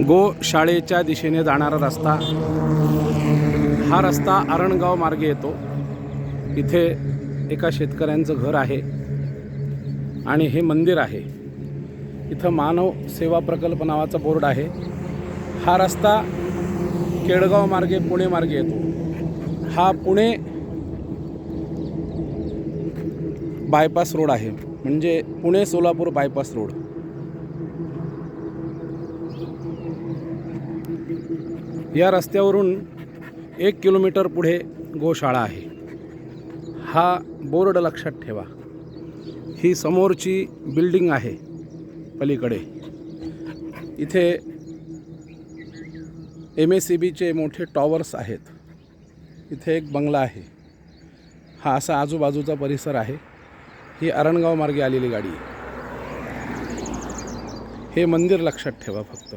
गोशाळेच्या दिशेने जाणारा रस्ता. हा रस्ता आरणगाव मार्गे येतो. इथे एका शेतकऱ्यांचं घर आहे आणि हे मंदिर आहे. इथं मानव सेवा प्रकल्प नावाचा बोर्ड आहे. हा रस्ता केळगाव मार्गे पुणे मार्गे येतो. हा पुणे बायपास रोड आहे. म्हणजे पुणे सोलापूर बायपास रोड या रस्त्यावरून एक किलोमीटर पुढे गोशाळा आहे. हा बोर्ड लक्षात ठेवा. ही समोरची बिल्डिंग आहे पलीकडे. इथे एम एस सी बीचे मोठे टॉवर्स आहेत. इथे एक बंगला आहे. हा असा आजूबाजूचा परिसर आहे. ही अरणगाव मार्गे आलेली गाडी आहे. हे मंदिर लक्षात ठेवा फक्त.